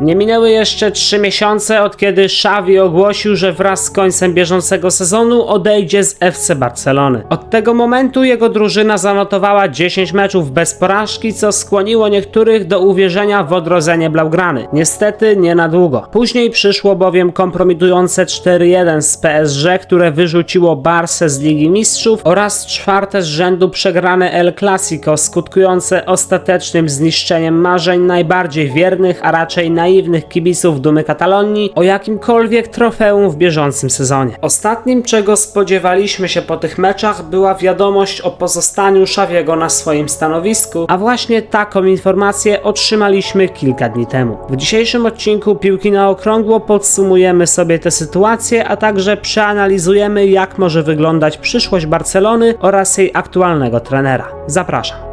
Nie minęły jeszcze trzy miesiące od kiedy Xavi ogłosił, że wraz z końcem bieżącego sezonu odejdzie z FC Barcelony. Od tego momentu jego drużyna zanotowała 10 meczów bez porażki, co skłoniło niektórych do uwierzenia w odrodzenie Blaugrany. Niestety nie na długo. Później przyszło bowiem kompromitujące 4-1 z PSG, które wyrzuciło Barsę z Ligi Mistrzów oraz czwarte z rzędu przegrane El Clasico, skutkujące ostatecznym zniszczeniem marzeń najbardziej wiernych, a raczej naiwnych kibiców Dumy Katalonii o jakimkolwiek trofeum w bieżącym sezonie. Ostatnim, czego spodziewaliśmy się po tych meczach, była wiadomość o pozostaniu Szawiego na swoim stanowisku, a właśnie taką informację otrzymaliśmy kilka dni temu. W dzisiejszym odcinku Piłki na Okrągło podsumujemy sobie tę sytuację, a także przeanalizujemy jak może wyglądać przyszłość Barcelony oraz jej aktualnego trenera. Zapraszam.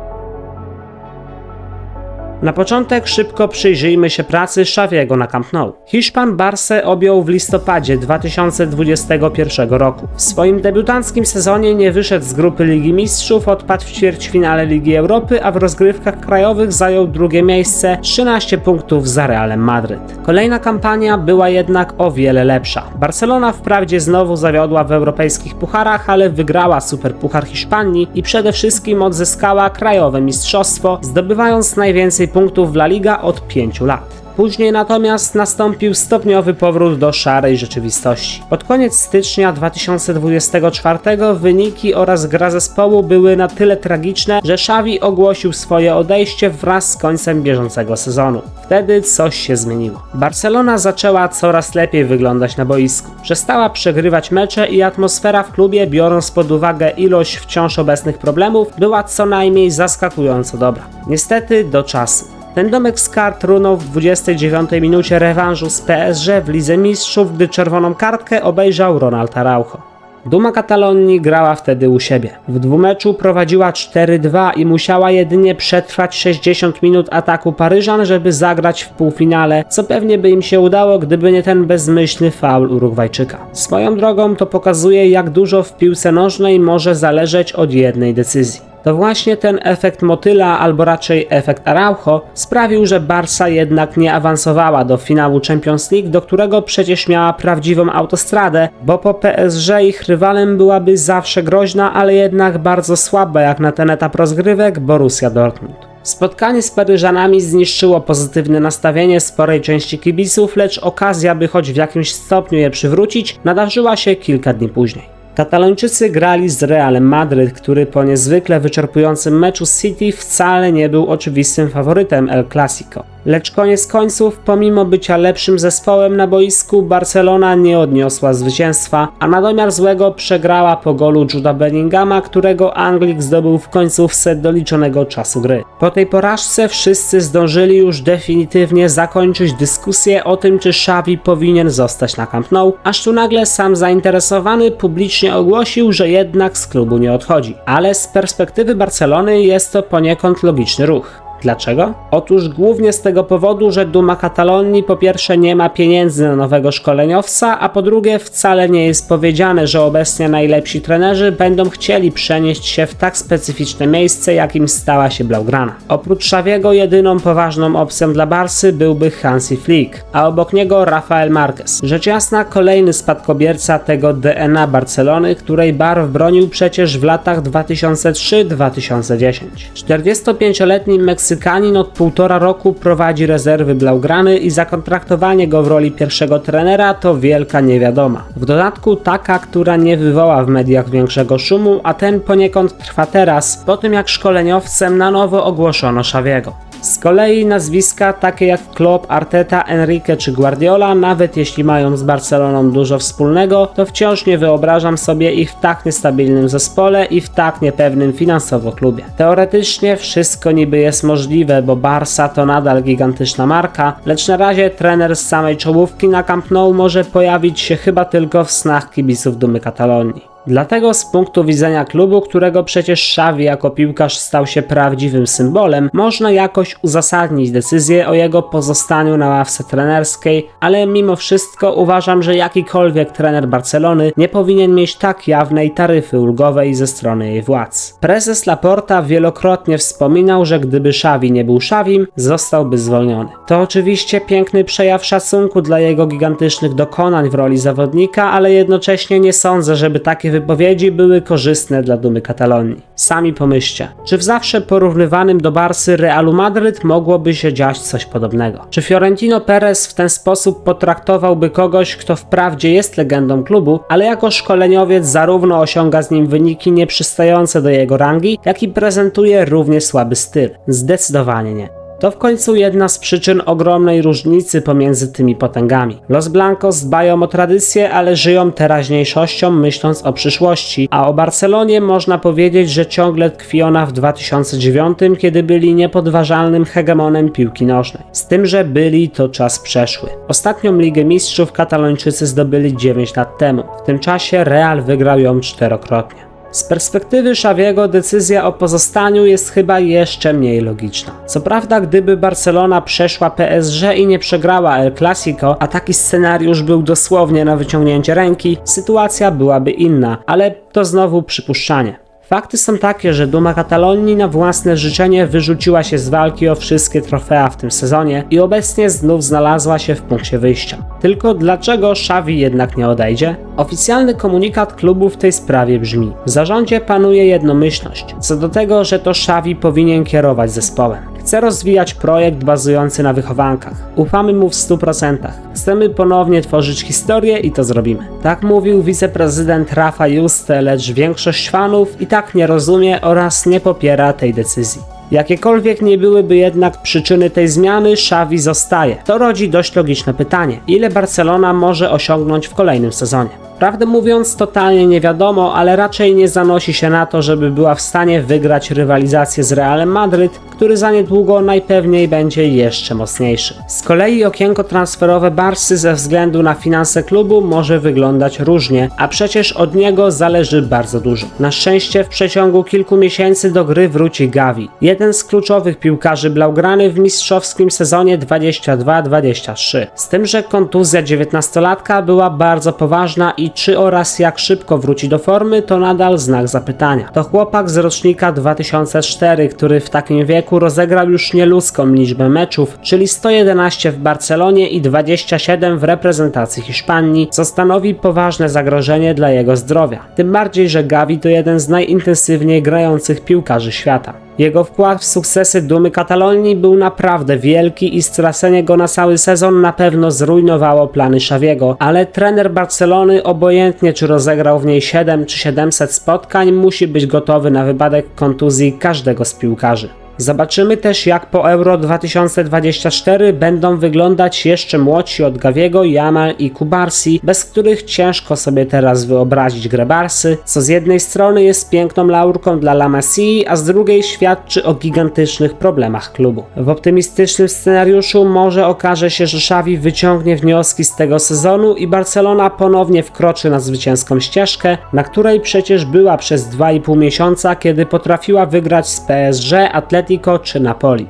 Na początek szybko przyjrzyjmy się pracy Xaviego na Camp Nou. Hiszpan Barce objął w listopadzie 2021 roku. W swoim debiutanckim sezonie nie wyszedł z grupy Ligi Mistrzów, odpadł w ćwierćfinale Ligi Europy, a w rozgrywkach krajowych zajął drugie miejsce 13 punktów za Realem Madryt. Kolejna kampania była jednak o wiele lepsza. Barcelona wprawdzie znowu zawiodła w europejskich pucharach, ale wygrała Superpuchar Hiszpanii i przede wszystkim odzyskała krajowe mistrzostwo, zdobywając najwięcej punktów w La Liga od 5 lat. Później natomiast nastąpił stopniowy powrót do szarej rzeczywistości. Pod koniec stycznia 2024 wyniki oraz gra zespołu były na tyle tragiczne, że Xavi ogłosił swoje odejście wraz z końcem bieżącego sezonu. Wtedy coś się zmieniło. Barcelona zaczęła coraz lepiej wyglądać na boisku. Przestała przegrywać mecze i atmosfera w klubie, biorąc pod uwagę ilość wciąż obecnych problemów, była co najmniej zaskakująco dobra. Niestety do czasu. Ten domek z kart runął w 29 minucie rewanżu z PSG w Lidze Mistrzów, gdy czerwoną kartkę obejrzał Ronald Araujo. Duma Katalonii grała wtedy u siebie. W dwumeczu prowadziła 4-2 i musiała jedynie przetrwać 60 minut ataku Paryżan, żeby zagrać w półfinale, co pewnie by im się udało, gdyby nie ten bezmyślny faul Urugwajczyka. Swoją drogą to pokazuje, jak dużo w piłce nożnej może zależeć od jednej decyzji. To właśnie ten efekt motyla, albo raczej efekt Araujo, sprawił, że Barca jednak nie awansowała do finału Champions League, do którego przecież miała prawdziwą autostradę, bo po PSG ich rywalem byłaby zawsze groźna, ale jednak bardzo słaba jak na ten etap rozgrywek Borussia Dortmund. Spotkanie z Paryżanami zniszczyło pozytywne nastawienie sporej części kibiców, lecz okazja, by choć w jakimś stopniu je przywrócić, nadarzyła się kilka dni później. Katalończycy grali z Realem Madryt, który po niezwykle wyczerpującym meczu City wcale nie był oczywistym faworytem El Clasico. Lecz koniec końców, pomimo bycia lepszym zespołem na boisku, Barcelona nie odniosła zwycięstwa, a na domiar złego przegrała po golu Juda Bellingama, którego Anglik zdobył w końcówce doliczonego czasu gry. Po tej porażce wszyscy zdążyli już definitywnie zakończyć dyskusję o tym, czy Xavi powinien zostać na Camp Nou, aż tu nagle sam zainteresowany publicznie ogłosił, że jednak z klubu nie odchodzi. Ale z perspektywy Barcelony jest to poniekąd logiczny ruch. Dlaczego? Otóż głównie z tego powodu, że Duma Katalonii po pierwsze nie ma pieniędzy na nowego szkoleniowca, a po drugie wcale nie jest powiedziane, że obecnie najlepsi trenerzy będą chcieli przenieść się w tak specyficzne miejsce, jakim stała się Blaugrana. Oprócz Xaviego jedyną poważną opcją dla Barsy byłby Hansi Flick, a obok niego Rafael Marquez. Rzecz jasna kolejny spadkobierca tego DNA Barcelony, której barw bronił przecież w latach 2003-2010. 45-letni Meksykanin od półtora roku prowadzi rezerwy Blaugrany i zakontraktowanie go w roli pierwszego trenera to wielka niewiadoma. W dodatku taka, która nie wywoła w mediach większego szumu, a ten poniekąd trwa teraz, po tym jak szkoleniowcem na nowo ogłoszono Xaviego. Z kolei nazwiska takie jak Klopp, Arteta, Enrique czy Guardiola, nawet jeśli mają z Barceloną dużo wspólnego, to wciąż nie wyobrażam sobie ich w tak niestabilnym zespole i w tak niepewnym finansowo klubie. Teoretycznie wszystko niby jest możliwe, bo Barca to nadal gigantyczna marka, lecz na razie trener z samej czołówki na Camp Nou może pojawić się chyba tylko w snach kibiców Dumy Katalonii. Dlatego z punktu widzenia klubu, którego przecież Xavi jako piłkarz stał się prawdziwym symbolem, można jakoś uzasadnić decyzję o jego pozostaniu na ławce trenerskiej, ale mimo wszystko uważam, że jakikolwiek trener Barcelony nie powinien mieć tak jawnej taryfy ulgowej ze strony jej władz. Prezes Laporta wielokrotnie wspominał, że gdyby Xavi nie był Xavim, zostałby zwolniony. To oczywiście piękny przejaw szacunku dla jego gigantycznych dokonań w roli zawodnika, ale jednocześnie nie sądzę, żeby takie wypowiedzi były korzystne dla dumy Katalonii. Sami pomyślcie, czy w zawsze porównywanym do Barsy Realu Madryt mogłoby się dziać coś podobnego? Czy Fiorentino Perez w ten sposób potraktowałby kogoś, kto wprawdzie jest legendą klubu, ale jako szkoleniowiec zarówno osiąga z nim wyniki nieprzystające do jego rangi, jak i prezentuje równie słaby styl? Zdecydowanie nie. To w końcu jedna z przyczyn ogromnej różnicy pomiędzy tymi potęgami. Los Blancos dbają o tradycję, ale żyją teraźniejszością, myśląc o przyszłości, a o Barcelonie można powiedzieć, że ciągle tkwi ona w 2009, kiedy byli niepodważalnym hegemonem piłki nożnej. Z tym, że byli to czas przeszły. Ostatnią Ligę Mistrzów katalończycy zdobyli 9 lat temu. W tym czasie Real wygrał ją czterokrotnie. Z perspektywy Xaviego decyzja o pozostaniu jest chyba jeszcze mniej logiczna. Co prawda, gdyby Barcelona przeszła PSG i nie przegrała El Clasico, a taki scenariusz był dosłownie na wyciągnięcie ręki, sytuacja byłaby inna, ale to znowu przypuszczanie. Fakty są takie, że Duma Katalonii na własne życzenie wyrzuciła się z walki o wszystkie trofea w tym sezonie i obecnie znów znalazła się w punkcie wyjścia. Tylko dlaczego Xavi jednak nie odejdzie? Oficjalny komunikat klubu w tej sprawie brzmi: W zarządzie panuje jednomyślność co do tego, że to Xavi powinien kierować zespołem. Chce rozwijać projekt bazujący na wychowankach. Ufamy mu w 100%. Chcemy ponownie tworzyć historię i to zrobimy. Tak mówił wiceprezydent Rafa Juste, lecz większość fanów i tak nie rozumie oraz nie popiera tej decyzji. Jakiekolwiek nie byłyby jednak przyczyny tej zmiany, Xavi zostaje. To rodzi dość logiczne pytanie: ile Barcelona może osiągnąć w kolejnym sezonie? Prawdę mówiąc, totalnie nie wiadomo, ale raczej nie zanosi się na to, żeby była w stanie wygrać rywalizację z Realem Madryt, który za niedługo najpewniej będzie jeszcze mocniejszy. Z kolei okienko transferowe Barsy ze względu na finanse klubu może wyglądać różnie, a przecież od niego zależy bardzo dużo. Na szczęście w przeciągu kilku miesięcy do gry wróci Gavi, jeden z kluczowych piłkarzy Blaugrany w mistrzowskim sezonie 22-23. Z tym, że kontuzja 19-latka była bardzo poważna i czy oraz jak szybko wróci do formy, to nadal znak zapytania. To chłopak z rocznika 2004, który w takim wieku rozegrał już nieludzką liczbę meczów, czyli 111 w Barcelonie i 27 w reprezentacji Hiszpanii, co stanowi poważne zagrożenie dla jego zdrowia. Tym bardziej, że Gavi to jeden z najintensywniej grających piłkarzy świata. Jego wkład w sukcesy Dumy Katalonii był naprawdę wielki i stracenie go na cały sezon na pewno zrujnowało plany Xaviego, ale trener Barcelony obojętnie czy rozegrał w niej 7 czy 700 spotkań musi być gotowy na wypadek kontuzji każdego z piłkarzy. Zobaczymy też jak po Euro 2024 będą wyglądać jeszcze młodsi od Gaviego, Jamal i Kubarsi, bez których ciężko sobie teraz wyobrazić grę Barsy, co z jednej strony jest piękną laurką dla La Masii, a z drugiej świadczy o gigantycznych problemach klubu. W optymistycznym scenariuszu może okaże się, że Xavi wyciągnie wnioski z tego sezonu i Barcelona ponownie wkroczy na zwycięską ścieżkę, na której przecież była przez 2,5 miesiąca, kiedy potrafiła wygrać z PSG, Atletico czy Napoli.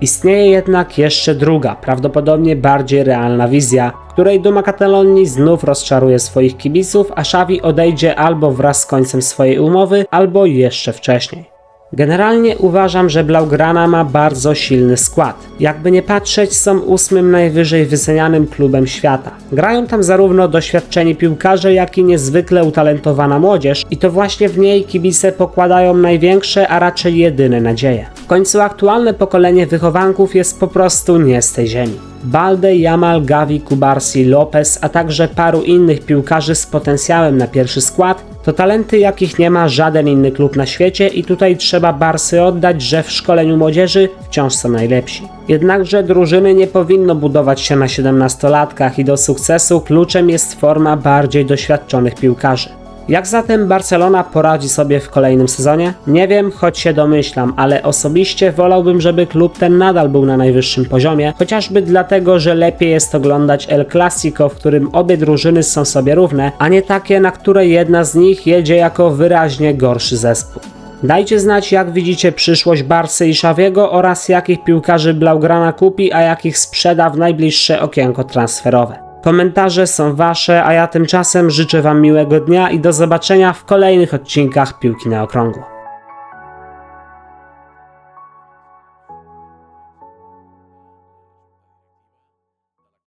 Istnieje jednak jeszcze druga, prawdopodobnie bardziej realna wizja, której Duma Katalonii znów rozczaruje swoich kibiców, a Xavi odejdzie albo wraz z końcem swojej umowy, albo jeszcze wcześniej. Generalnie uważam, że Blaugrana ma bardzo silny skład. Jakby nie patrzeć, są ósmym najwyżej wycenianym klubem świata. Grają tam zarówno doświadczeni piłkarze, jak i niezwykle utalentowana młodzież i to właśnie w niej kibice pokładają największe, a raczej jedyne nadzieje. W końcu aktualne pokolenie wychowanków jest po prostu nie z tej ziemi. Balde, Jamal, Gavi, Kubarsi, Lopez, a także paru innych piłkarzy z potencjałem na pierwszy skład to talenty, jakich nie ma żaden inny klub na świecie i tutaj trzeba Barsy oddać, że w szkoleniu młodzieży wciąż są najlepsi. Jednakże drużyny nie powinno budować się na 17-latkach i do sukcesu kluczem jest forma bardziej doświadczonych piłkarzy. Jak zatem Barcelona poradzi sobie w kolejnym sezonie? Nie wiem, choć się domyślam, ale osobiście wolałbym, żeby klub ten nadal był na najwyższym poziomie, chociażby dlatego, że lepiej jest oglądać El Clasico, w którym obie drużyny są sobie równe, a nie takie, na które jedna z nich jedzie jako wyraźnie gorszy zespół. Dajcie znać, jak widzicie przyszłość Barsy i Xaviego oraz jakich piłkarzy Blaugrana kupi, a jakich sprzeda w najbliższe okienko transferowe. Komentarze są wasze, a ja tymczasem życzę wam miłego dnia i do zobaczenia w kolejnych odcinkach Piłki na Okrągło.